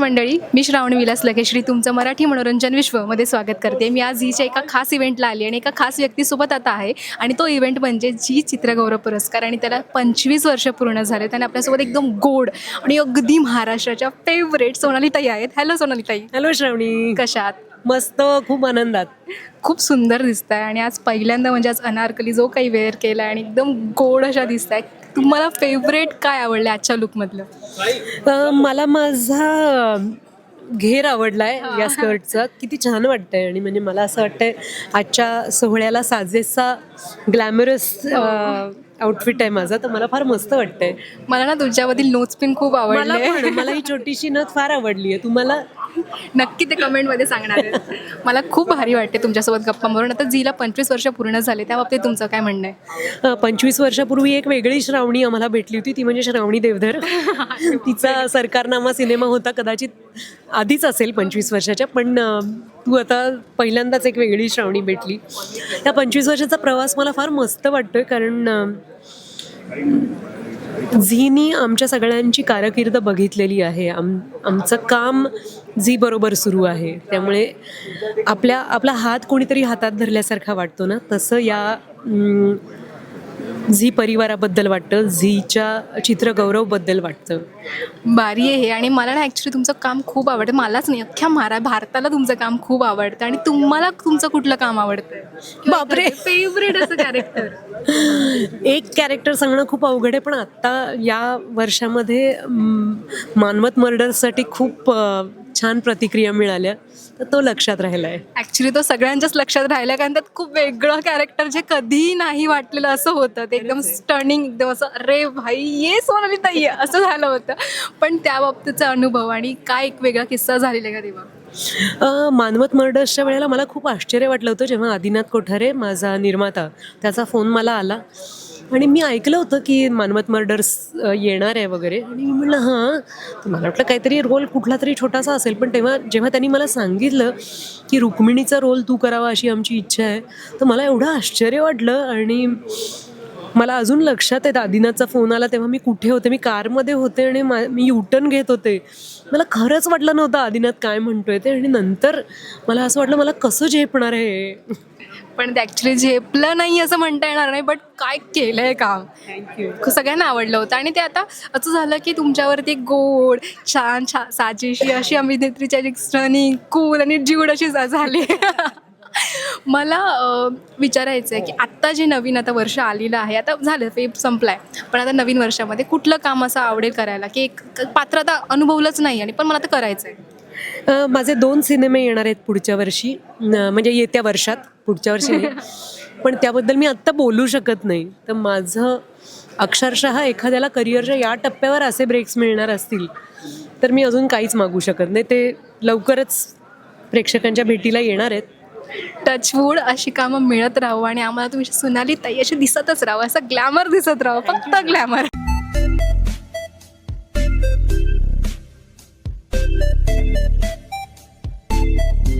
मंडळी मी श्रावणी विलास लकेश्री तुमचं मराठी मनोरंजन विश्वमध्ये स्वागत करते. मी आज हिच्या एका खास इव्हेंटला आली आणि एका खास व्यक्तीसोबत आता आहे आणि तो इव्हेंट म्हणजे जी चित्रगौरव पुरस्कार आणि त्याला पंचवीस वर्ष पूर्ण झाले. आणि आपल्यासोबत एकदम गोड आणि अगदी महाराष्ट्राच्या फेवरेट सोनालीताई आहेत. हॅलो सोनालीताई. हॅलो श्रावणी. कशात मस्त खूप आनंदात. खूप सुंदर दिसत आहे आणि आज पहिल्यांदा म्हणजे आज अनारकली जो काही वेअर केला आहे आणि एकदम गोड अशा दिसत आहे तुम्हाला फेवरेट काय आवडलं आजच्या लुकमधलं मला माझा घेर आवडलाय या स्कर्टचा किती छान वाटतंय आणि म्हणजे मला असं वाटतंय आजच्या सोहळ्याला साजेसा ग्लॅमरस आउटफिट आहे माझा तर मला फार मस्त वाटतंय. मला ना तुझ्यामधील नोट्स पिन खूप मला आवडले. पण मला ही छोटीशी नथ फार आवडली आहे. तुम्हाला? नक्की ते कमेंटमध्ये सांगणार आहे. मला खूप भारी वाटते तुमच्यासोबत गप्पा मारून. आता जीला पंचवीस वर्ष पूर्ण झाले त्या बाबतीत तुमचं काय म्हणणं आहे? अ, पंचवीस वर्षापूर्वी एक वेगळी श्रावणी आम्हाला भेटली होती. ती म्हणजे श्रावणी देवधर. तिचा सरकारनामा सिनेमा होता. कदाचित आधीच असेल पंचवीस वर्षाच्या पण अ, तू आता पहिल्यांदाच एक वेगळी श्रावणी भेटली. या पंचवीस वर्षाचा प्रवास मला फार मस्त वाटतोय कारण झीनी आमच्या सगळ्यांची कारकीर्द बघितलेली आहे. आम आमचं काम झी बरोबर सुरू आहे. त्यामुळे आपल्या आपला हात कोणीतरी हातात धरल्यासारखा वाटतो ना? तसं या झी परिवाराबद्दल वाटतं झीच्या चित्रगौरवबद्दल वाटतं? भारी आहे हे. आणि मला ना ॲक्च्युली तुमचं काम खूप आवडतं. मलाच नाही अख्ख्या महारा भारताला तुमचं काम खूप आवडतं. आणि तुम्हाला तुमचं कुठलं काम आवडतं? बापरे. फेवरेट असं कॅरेक्टर एक कॅरेक्टर सांगणं खूप अवघड आहे पण आत्ता या वर्षामध्ये मानवत मर्डरसाठी खूप छान प्रतिक्रिया मिळाल्या तर तो लक्षात राहिला आहे ॲक्च्युली तो सगळ्यांच्याच लक्षात राहिला कारण त्यात खूप वेगळं कॅरेक्टर जे कधीही नाही वाटलेलं असं होतं. ते एकदम स्टर्निंग एकदम असं अरे भाई ये सोनाली ताई असं झालं होतं. पण त्या बाबतीचा अनुभव आणि काय एक वेगळा किस्सा झालेला आहे का तेव्हा? मानवत मर्डर्सच्या वेळेला मला खूप आश्चर्य वाटलं होतं जेव्हा आदिनाथ कोठारे माझा निर्माता त्याचा फोन मला आला. आणि मी ऐकलं होतं की मानवत मर्डर्स येणार आहे वगैरे. आणि मी म्हटलं हां तर मला वाटलं काहीतरी रोल कुठला तरी छोटासा असेल पण तेव्हा जेव्हा त्यांनी मला सांगितलं की रुक्मिणीचा रोल तू करावा अशी आमची इच्छा आहे तर मला एवढं आश्चर्य वाटलं आणि मला अजून लक्षात आहे आदिनाथचा फोन आला तेव्हा मी कुठे होते मी कारमध्ये होते आणि मा युटर्न घेत होते. मला खरंच वाटलं नव्हतं आदिनाथ काय म्हणतोय ते आणि नंतर मला असं वाटलं मला कसं झेपणार आहे? पण ते ॲक्च्युली झेपलं नाही असं म्हणता येणार नाही बट काय केलं आहे काम? थँक्यू सगळ्यांना आवडलं होतं. आणि ते आता असं झालं की तुमच्यावरती गोड छान छा साजेशी अशी अभिनेत्रीच्या स्टनिंग कूल आणि ज्यूड अशी झाली. मला विचारायचं आहे की आत्ता जे नवीन आता वर्ष आलेलं आहे आता झालं ते संपलाय. पण आता नवीन वर्षामध्ये कुठलं काम असं आवडेल करायला? की एक पात्र आता अनुभवलंच नाही आणि पण मला आता करायचं आहे माझे दोन सिनेमे येणार आहेत पुढच्या वर्षी. म्हणजे येत्या वर्षात पुढच्या वर्षी पण त्याबद्दल मी आत्ता बोलू शकत नाही. तर माझं अक्षरशः एखाद्याला करिअरच्या या टप्प्यावर असे ब्रेक्स मिळणार असतील तर मी अजून काहीच मागू शकत नाही. ते लवकरच प्रेक्षकांच्या भेटीला येणार आहेत. टचवूड अशी कामं मिळत राहू आणि आम्हाला तुम्ही सुनाली ताई अशी दिसतच राहू. असं ग्लॅमर दिसत राहू. फक्त ग्लॅमर